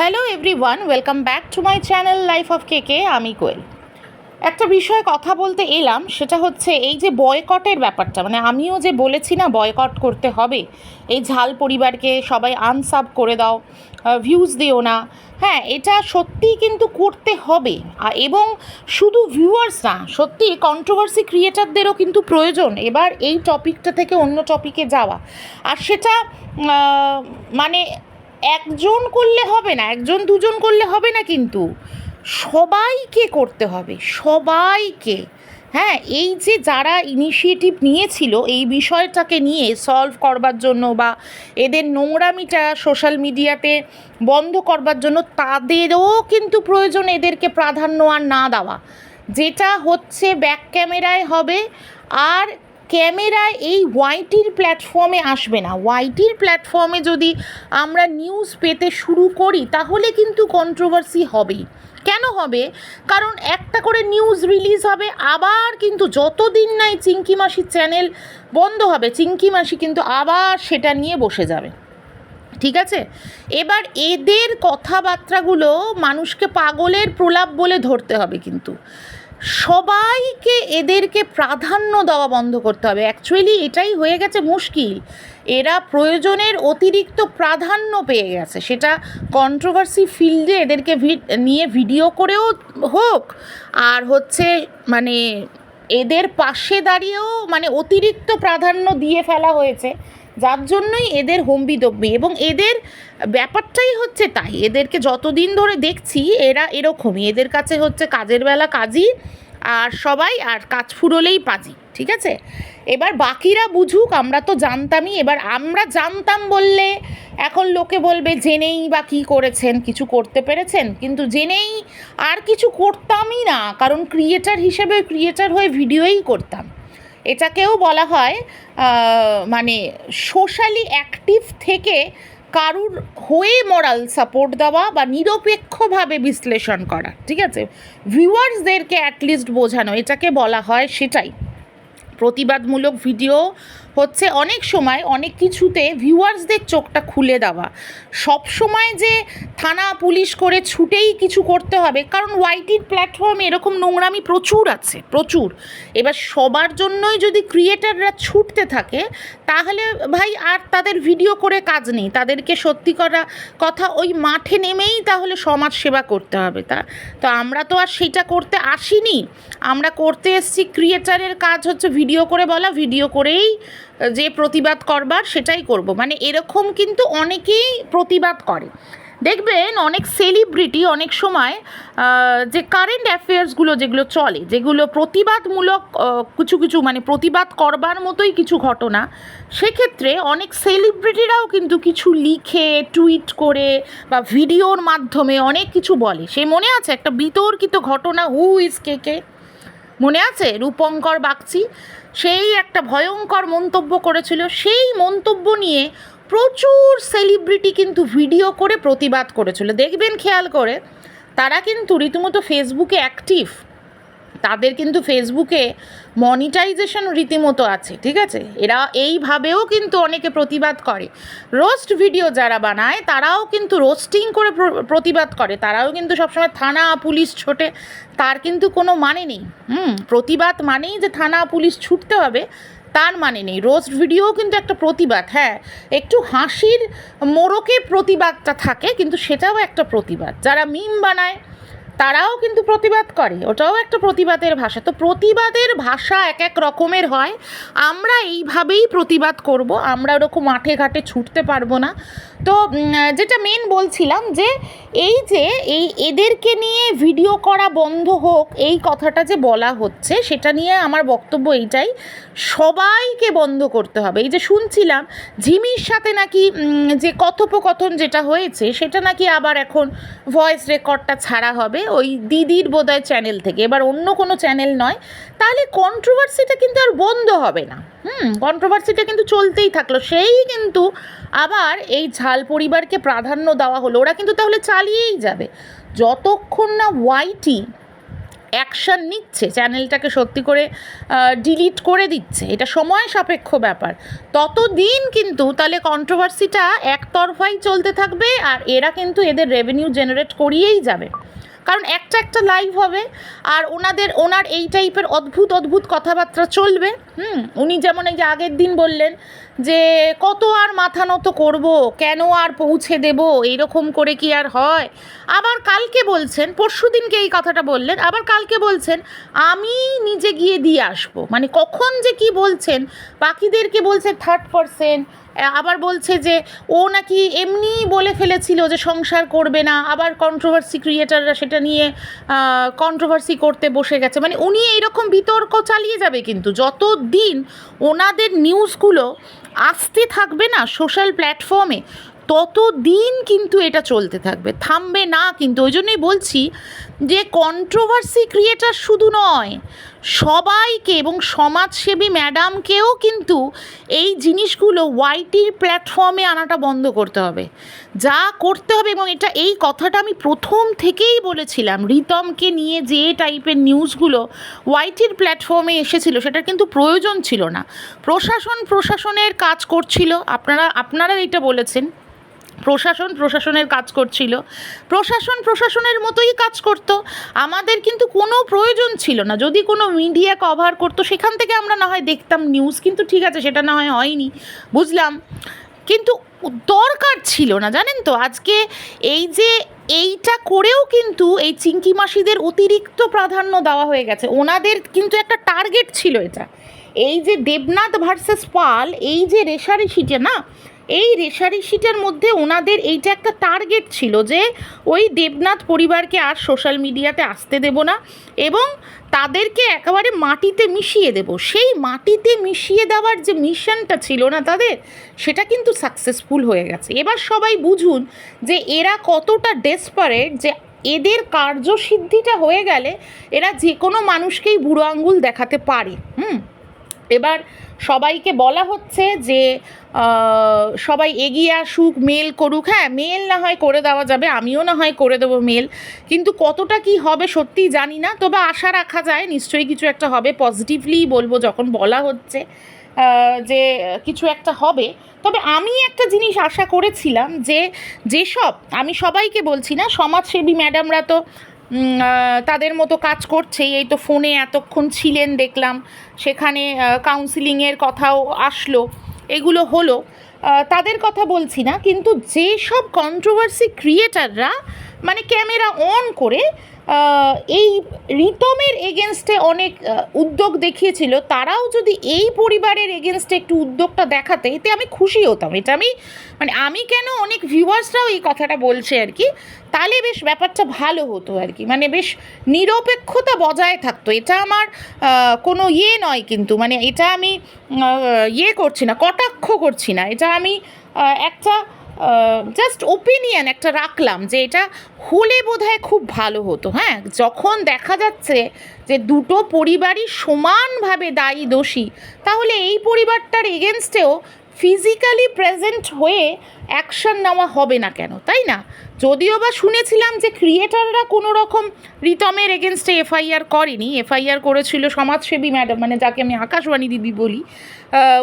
Hello everyone welcome back to my channel life of K K আমি কোয়েল। একটা বিষয়ে কথা বলতে এলাম, সেটা হচ্ছে এই যে বয়কটের ব্যাপারটা মানে আমিও যে বলেছি না বয়কট করতে হবে, এই ঝাল পরিবারকে সবাই আনসাব করে দাও ভিউজ দিও না হ্যাঁ এটা সত্যিই কিন্তু করতে হবে এবং শুধু ভিউয়ার্স না সত্যি কন্ট্রোভার্সি ক্রিয়েটারদেরও কিন্তু প্রয়োজন, এবার এই টপিকটা থেকে অন্য টপিকে যাওয়া, আর সেটা মানে একজন করলে হবে না, একজন দুজন করলে হবে না কিন্তু। সবাইকে করতে হবে, সবাইকে। হ্যাঁ এই যে যারা ইনিশিয়েটিভ নিয়েছিল এই বিষয়টাকে নিয়ে সলভ করবার জন্য বা এদের নোংরামিটা সোশ্যাল মিডিয়াতে বন্ধ করবার জন্য তাদেরও কিন্তু প্রয়োজন এদেরকে প্রাধান্য আর না দেওয়া। যেটা হচ্ছে ব্যাক ক্যামেরায় হবে, আর ক্যামেরায় এই ওয়াইটির প্ল্যাটফর্মে আসবে না। ওয়াইটির প্ল্যাটফর্মে যদি আমরা নিউজ পেতে শুরু করি, তাহলে কিন্তু কন্ট্রোভার্সি হবেই। কেন হবে? কারণ একটা করে নিউজ রিলিজ হবে, আবার কিন্তু যতদিন নাই চিঙ্কি মাসির চ্যানেল বন্ধ হবে চিঙ্কি মাসি কিন্তু আবার সেটা নিয়ে বসে যাবে। ঠিক আছে? এবার এদের কথাবার্তাগুলো মানুষকে পাগলের প্রলাপ বলে ধরতে হবে কিন্তু। সবাইকে এদেরকে প্রাধান্য দেওয়া বন্ধ করতে হবে। অ্যাকচুয়ালি এটাই হয়ে গেছে মুশকিল। এরা প্রয়োজনের অতিরিক্ত প্রাধান্য পেয়ে গেছে। সেটা কন্ট্রোভার্সি ফিল্ডে এদেরকে নিয়ে ভিডিও করেও হোক, আর হচ্ছে মানে এদের পাশে দাঁড়িয়েও মানে অতিরিক্ত প্রাধান্য দিয়ে ফেলা হয়েছে। যার জন্যই এদের হম্বিদব্বি এবং এদের ব্যাপারটাই হচ্ছে তাই। এদেরকে যতদিন ধরে দেখছি এরা এরকমই। এদের কাছে হচ্ছে কাজের বেলা কাজই আর সবাই আর কাজ ফুরোলেই পাজি, ঠিক আছে? এবার বাকিরা বুঝুক, আমরা তো জানতামই। এবার আমরা জানতাম বললে এখন লোকে বলবে জেনেই বা কী করেছেন, কিছু করতে পেরেছেন? কিন্তু জেনেই আর কিছু করতামই না, কারণ ক্রিয়েটার হিসেবে ক্রিয়েটার হয়ে ভিডিওই করতাম। এটাকেও বলা হয় মানে সোশ্যালি অ্যাক্টিভ থেকে কারুর হয়ে মোরাল সাপোর্ট দেওয়া বা নিরপেক্ষভাবে বিশ্লেষণ করা, ঠিক আছে? ভিউয়ার্সদেরকে অ্যাটলিস্ট বোঝানো, এটাকে বলা হয় সেটাই। প্রতিবাদমূলক ভিডিও হচ্ছে অনেক সময় অনেক কিছুতে ভিউয়ার্সদের চোখটা খুলে দেওয়া। সব সময় যে থানা, পুলিশ করে ছুটেই কিছু করতে হবে, কারণ ওয়াইটির প্ল্যাটফর্মে এরকম নোংরামি প্রচুর আছে, প্রচুর। এবার সবার জন্যই যদি ক্রিয়েটাররা ছুটতে থাকে, তাহলে ভাই আর তাদের ভিডিও করে কাজ নেই। তাদেরকে সত্যি করা কথা, ওই মাঠে নেমেই তাহলে সমাজ সেবা করতে হবে তা। তো আমরা তো আর সেটা করতে আসিনি। আমরা করতে এসেছি, ক্রিয়েটারের কাজ হচ্ছে ভিডিও করে বলা, ভিডিও করেই যে প্রতিবাদ করবার সেটাই করব। মানে এরকম কিন্তু অনেকেই প্রতিবাদ করে। দেখবেন অনেক সেলিব্রিটি অনেক সময় যে কারেন্ট অ্যাফেয়ার্সগুলো যেগুলো চলে, যেগুলো প্রতিবাদমূলক কিছু কিছু মানে প্রতিবাদ করবার মতোই কিছু ঘটনা, সেক্ষেত্রে অনেক সেলিব্রিটিরাও কিন্তু কিছু লিখে টুইট করে বা ভিডিওর মাধ্যমে অনেক কিছু বলে। সে মনে আছে একটা বিতর্কিত ঘটনা হু ইজ কে কে? মনে আছে? রূপঙ্কর বাগচি? সেই একটা ভয়ঙ্কর মন্তব্য করেছিল। সেই মন্তব্য নিয়ে প্রচুর সেলিব্রিটি কিন্তু ভিডিও করে প্রতিবাদ করেছিল। দেখবেন খেয়াল করে, তারা কিন্তু রীতিমতো ফেসবুকে অ্যাক্টিভ তাদের কিন্তু ফেসবুকে মনিটাইজেশন রীতিমতো আছে, ঠিক আছে? এরা এইভাবেও কিন্তু অনেকে প্রতিবাদ করে। রোস্ট ভিডিও যারা বানায়, তারাও কিন্তু রোস্টিং করে প্রতিবাদ করে। তারাও কিন্তু সবসময় থানা, পুলিশ ছোটে। তার কিন্তু কোনো মানে নেই। হুম, প্রতিবাদ মানেই যে থানা, পুলিশ ছুটতে হবে, তার মানে নেই। রোস্ট ভিডিও কিন্তু একটা প্রতিবাদ হ্যাঁ। একটু হাসির মোড়কে প্রতিবাদটা থাকে, কিন্তু সেটাও একটা প্রতিবাদ। যারা মিম বানায় তারাও কিন্তু প্রতিবাদ করে, ওটাও একটা প্রতিবাদের ভাষা। তো প্রতিবাদের ভাষা এক এক রকমের হয়, আমরা এইভাবেই প্রতিবাদ করব, আমরা ওরকম মাঠে ঘাটে ছুটতে পারব না। তো যেটা মেন বলছিলাম যে, এই যে, এই এদেরকে নিয়ে ভিডিও করা বন্ধ হোক, এই কথাটা যে বলা হচ্ছে, সেটা নিয়ে আমার বক্তব্য এইটাই, সবাইকে বন্ধ করতে হবে। এই যে শুনছিলাম, ঝিমির সাথে নাকি যে কথোপকথন যেটা হয়েছে, সেটা নাকি আবার এখন ভয়েস রেকর্ডটা ছাড়া হবে ওই দিদির বোধহয় চ্যানেল থেকে। এবার অন্য কোনো চ্যানেল নয়। তাহলে কন্ট্রোভার্সিটা কিন্তু আর বন্ধ হবে না। হুম কন্ট্রোভার্সিটা কিন্তু চলতেই থাকল। সেই কিন্তু আবার এই ঝাল পরিবারকে প্রাধান্য দেওয়া হলো। ওরা কিন্তু তাহলে চালিয়েই যাবে। যতক্ষণ না ওয়াইটি অ্যাকশান নিচ্ছে চ্যানেলটাকে সত্যি করে ডিলিট করে দিচ্ছে, এটা সময় সাপেক্ষ ব্যাপার। ততদিন কিন্তু তাহলে কন্ট্রোভার্সিটা একতরফাই চলতে থাকবে আর এরা কিন্তু এদের রেভিনিউ জেনারেট করিয়েই যাবে। কারণ একটা একটা লাইভ হবে আর ওনাদের, ওনার এই টাইপের অদ্ভুত অদ্ভুত কথাবার্তা চলবে। হুম, উনি যেমন এই যে আগের দিন বললেন যে কত আর মাথা নত করব, কেন আর পৌঁছে দেব, এইরকম করে কি আর হয়? আবার কালকে বলছেন, পরশু দিনকে এই কথাটা বললেন, আবার কালকে বলছেন, আমি নিজে গিয়ে দিয়ে আসব। মানে কখন যে কি বলছেন, বাকিদেরকে বলছে থার্ড পারসেন আবার বলছে যে ও নাকি এমনি বলে ফেলেছিল যে সংসার করবে না, আবার কন্ট্রোভার্সি ক্রিয়েটাররা সেটা নিয়ে কন্ট্রোভার্সি করতে বসে গেছে। মানে উনি এইরকম বিতর্ক চালিয়ে যাবে কিন্তু। যত দিন ওনাদের নিউজগুলো আসতে থাকবে না সোশ্যাল প্ল্যাটফর্মে তত দিন কিন্তু এটা চলতে থাকবে, থামবে না কিন্তু। ওই জন্যই বলছি যে কন্ট্রোভার্সি ক্রিয়েটার শুধু নয়, সবাইকে এবং সমাজসেবী ম্যাডামকেও কিন্তু এই জিনিসগুলো ওয়াইটির প্ল্যাটফর্মে আনাটা বন্ধ করতে হবে। যা করতে হবে এবং এটা, এই কথাটা আমি প্রথম থেকেই বলেছিলাম, রিতমকে নিয়ে যে টাইপের নিউজগুলো ওয়াইটির প্ল্যাটফর্মে এসেছিল সেটা কিন্তু প্রয়োজন ছিল না। প্রশাসন প্রশাসনের কাজ করছিল। আপনারা আপনারা এটা বলেছেন। প্রশাসন প্রশাসনের কাজ করছিল। প্রশাসন প্রশাসনের মতোই কাজ করতো। আমাদের কিন্তু কোনো প্রয়োজন ছিল না। যদি কোনো মিডিয়া কভার করতো, সেখান থেকে আমরা না হয় দেখতাম নিউজ কিন্তু ঠিক আছে, সেটা না হয় হয়নি, বুঝলাম। কিন্তু দরকার ছিল না, জানেন তো? আজকে এই যে এইটা করেও কিন্তু এই চিঙ্কি মাসিদের অতিরিক্ত প্রাধান্য দেওয়া হয়ে গেছে। ওনাদের কিন্তু একটা টার্গেট ছিল এটা। এই যে দেবনাথ ভার্সেস পাল, এই যে রেশারেশিটা না এই রেশারেশিটার মধ্যে ওনাদের এইটা একটা টার্গেট ছিল যে ওই দেবনাথ পরিবারকে আর সোশ্যাল মিডিয়াতে আসতে দেব না এবং তাদেরকে একেবারে মাটিতে মিশিয়ে দেব। সেই মাটিতে মিশিয়ে দেওয়ার যে মিশনটা ছিল না তাদের, সেটা কিন্তু সাকসেসফুল হয়ে গেছে। এবার সবাই বুঝুন যে এরা কতটা ডেসপারেট যে এদের কার্যসিদ্ধিটা হয়ে গেলে এরা যে কোনো মানুষকেই বুড়ো আঙ্গুল দেখাতে পারে। হুম? এবার সবাইকে বলা হচ্ছে যে সবাই এগিয়ে আসুক মেল করুক। হ্যাঁ মেল না হয় করে দেওয়া যাবে, আমিও না হয় করে দেবো মেল কিন্তু কতটা কি হবে সত্যিই জানি না, তবে আশা রাখা যায়, নিশ্চয়ই কিছু একটা হবে। পজিটিভলি বলব যখন বলা হচ্ছে যে কিছু একটা হবে। তবে আমি একটা জিনিস আশা করেছিলাম যে, যেসব, আমি সবাইকে বলছি না, সমাজসেবী ম্যাডামরা তো তাদের মতো কাজ করছে এই তো ফোনে এতক্ষণ ছিলেন, দেখলাম। সেখানে কাউন্সিলিংয়ের কথাও আসলো। এগুলো হলো তাদের কথা বলছি না, কিন্তু যেসব কন্ট্রোভার্সি ক্রিয়েটাররা মানে ক্যামেরা অন করে এই রিতমের এগেনস্টে অনেক উদ্যোগ দেখিয়েছিল। তারাও যদি এই পরিবারের এগেনস্টে একটু উদ্যোগটা দেখাতে, এতে আমি খুশি হতাম। এটা আমি মানে আমি কেন অনেক ভিউয়ার্সরাও এই কথাটা বলছে আর কি, তাহলে বেশ ব্যাপারটা ভালো হতো আর কি। মানে বেশ নিরপেক্ষতা বজায় থাকতো। এটা আমার কোনো ইয়ে নয় কিন্তু মানে এটা আমি ইয়ে করছি না, কটাক্ষ করছি না। এটা আমি একটা জাস্ট ওপিনিয়ন একটা রাখলাম যে এটা হলে বোধহয় খুব ভালো হতো হ্যাঁ? যখন দেখা যাচ্ছে যে দুটো পরিবারই সমানভাবে দায়ী দোষী, তাহলে এই পরিবারটার এগেনস্টেও ফিজিক্যালি প্রেজেন্ট হয়ে অ্যাকশন নেওয়া হবে না কেন, তাই না? যদিও বা শুনেছিলাম যে ক্রিয়েটাররা কোনো রকম রিতমের এগেনস্টে এফআইআর করেনি, এফআইআর করেছিল সমাজসেবী ম্যাডাম মানে যাকে আমি আকাশবাণী দিদি বলি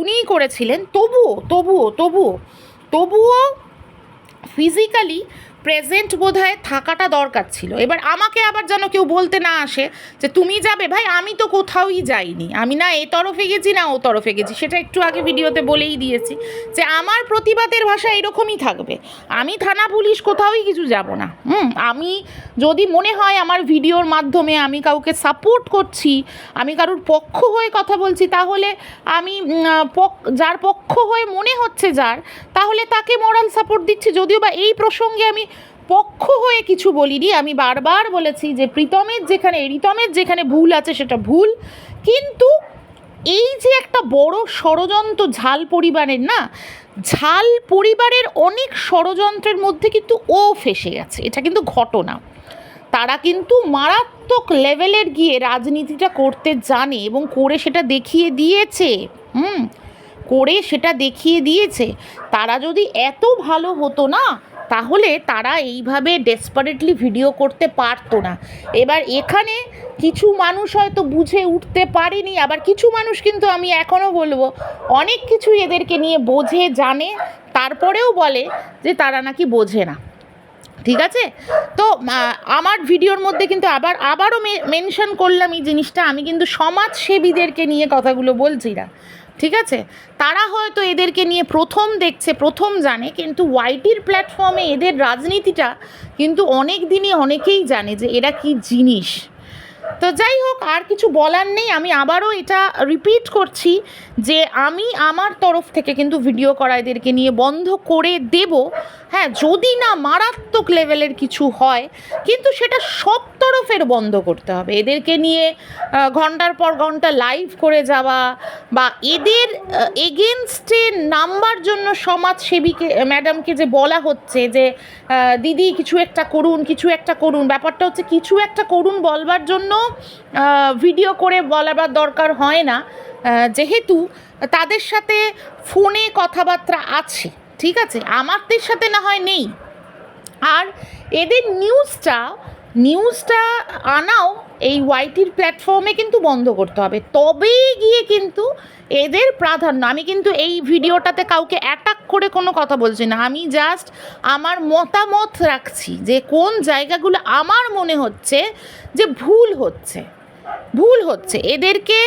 উনিই করেছিলেন, তবুও তবুও তবুও তবুও ফিজিক্যালি প্রেজেন্ট বোধহয় থাকাটা দরকার ছিল। এবার আমাকে আবার যেন কেউ বলতে না আসে যে, তুমি যাবে? ভাই, আমি তো কোথাওই যাইনি। আমি না এ তরফে গেছি, না ও তরফে গেছি। সেটা একটু আগে ভিডিওতে বলেই দিয়েছি যে, আমার প্রতিবাদের ভাষা এরকমই থাকবে। আমি থানা পুলিশ, কোথাওই কিছু যাব না। হুম, আমি যদি মনে হয় আমার ভিডিওর মাধ্যমে আমি কাউকে সাপোর্ট করছি, আমি কারোর পক্ষ হয়ে কথা বলছি, তাহলে আমি যার পক্ষ হয়ে মনে হচ্ছে যার, তাহলে তাকে মোরাল সাপোর্ট দিচ্ছি। যদিও বা এই প্রসঙ্গে আমি পক্ষ হয়ে কিছু বলিনি। আমি বারবার বলেছি যে প্রীতমের যেখানে রিতমের যেখানে ভুল আছে সেটা ভুল। কিন্তু এই যে একটা বড় ষড়যন্ত্র ঝাল পরিবারের না, ঝাল পরিবারের অনেক ষড়যন্ত্রের মধ্যে কিন্তু ও ফেসে গেছে। এটা কিন্তু ঘটনা। তারা কিন্তু মারাত্মক লেভেলের গিয়ে রাজনীতিটা করতে জানে এবং করে সেটা দেখিয়ে দিয়েছে। হুম, করে সেটা দেখিয়ে দিয়েছে। তারা যদি এত ভালো হতো না তাহলে তারা এইভাবে ডেসপারেটলি ভিডিও করতে পারতো না। এবার এখানে কিছু মানুষ হয়তো বুঝে উঠতে পারেনি, আবার কিছু মানুষ কিন্তু আমি এখনও বলব, অনেক কিছু এদেরকে নিয়ে বোঝে, জানে, তারপরেও বলে যে তারা নাকি বোঝে না। ঠিক আছে? তো আমার ভিডিওর মধ্যে কিন্তু আবার, আবারও মেনশন করলাম এই জিনিসটা, আমি কিন্তু সমাজসেবীদেরকে নিয়ে কথাগুলো বলছি না। ঠিক আছে? তারা হয়তো এদেরকে নিয়ে প্রথম দেখছে, প্রথম জানে, কিন্তু ওয়াইটির প্ল্যাটফর্মে এদের রাজনীতিটা কিন্তু অনেক দিনই অনেকেই জানে যে এরা কি জিনিস। তো যাই হোক, আর কিছু বলার নেই। আমি আবারও এটা রিপিট করছি যে আমি আমার তরফ থেকে কিন্তু ভিডিও করা এদেরকে নিয়ে বন্ধ করে দেব। হ্যাঁ যদি না মারাত্মক লেভেলের কিছু হয়, কিন্তু সেটা সব তরফের বন্ধ করতে হবে। এদেরকে নিয়ে ঘণ্টার পর ঘণ্টা লাইভ করে যাওয়া বা এদের এগেনস্টে নাম্বার জন্য সমাজসেবীকে ম্যাডামকে যে বলা হচ্ছে যে দিদি কিছু একটা করুন, কিছু একটা করুন, ব্যাপারটা হচ্ছে কিছু একটা করুন বলবার জন্য ভিডিও করে বলাবার দরকার হয় না। যেহেতু তাদের সাথে ফোনে কথাবার্তা আছে, ঠিক আছে? আমাদের সাথে না হয় নেই। আর এদের নিউজটা নিউজটা আনাও এই ওয়াইটির প্ল্যাটফর্মে কিন্তু বন্ধ করতে হবে। তবেই গিয়ে কিন্তু এদের প্রাধান্য। আমি কিন্তু এই ভিডিওটাতে কাউকে অ্যাটাক করে কোনো কথা বলছি না। আমি জাস্ট আমার মতামত রাখছি যে কোন জায়গাগুলো আমার মনে হচ্ছে যে ভুল হচ্ছে। ভুল হচ্ছে। এদেরকে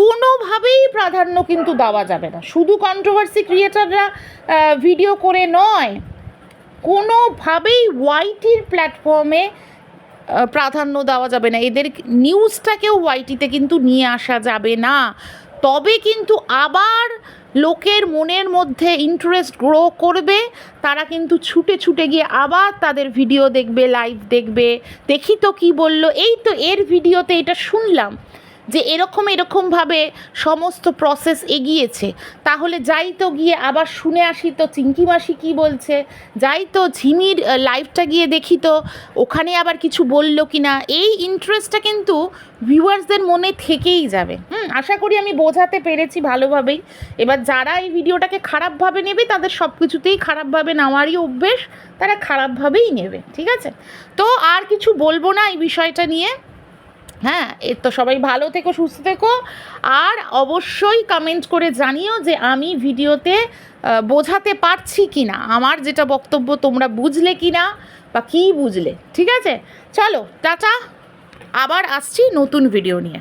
কোনোভাবেই প্রাধান্য কিন্তু দেওয়া যাবে না। শুধু কন্ট্রোভার্সি ক্রিয়েটাররা ভিডিও করে নয়, কোনোভাবেই ওয়াইটির প্ল্যাটফর্মে প্রাধান্য দেওয়া যাবে না। এদের নিউজটাকেও ওয়াইটিতে কিন্তু নিয়ে আসা যাবে না। তবে কিন্তু আবার লোকের মনের মধ্যে ইন্টারেস্ট গ্রো করবে। তারা কিন্তু ছুটে ছুটে গিয়ে আবার তাদের ভিডিও দেখবে লাইভ দেখবে। দেখি তো কী বলল। এই তো এর ভিডিওতে এটা শুনলাম। যে এরকম এরকমভাবে সমস্ত প্রসেস এগিয়েছে, তাহলে যাই তো গিয়ে আবার শুনে আসি তো চিঙ্কি মাসি কী বলছে যাই তো ঝিমির লাইভটা গিয়ে দেখি তো ওখানে আবার কিছু বলল কি না এই ইন্টারেস্টটা কিন্তু ভিউয়ার্সদের মনে থেকেই যাবে। হুম, আশা করি আমি বোঝাতে পেরেছি ভালোভাবেই। এবার যারা এই ভিডিওটাকে খারাপভাবে নেবে, তাদের সব কিছুতেই খারাপভাবে নেওয়ারই অভ্যেস, তারা খারাপভাবেই নেবে, ঠিক আছে? তো আর কিছু বলব না এই বিষয়টা নিয়ে। হ্যাঁ এর তো সবাই ভালো থেকো, সুস্থ থেকো। আর অবশ্যই কমেন্ট করে জানিও যে আমি ভিডিওতে বোঝাতে পারছি কি না আমার যেটা বক্তব্য তোমরা বুঝলে কি না বা কী বুঝলে, ঠিক আছে? চলো, টাটা। আবার আসছি নতুন ভিডিও নিয়ে।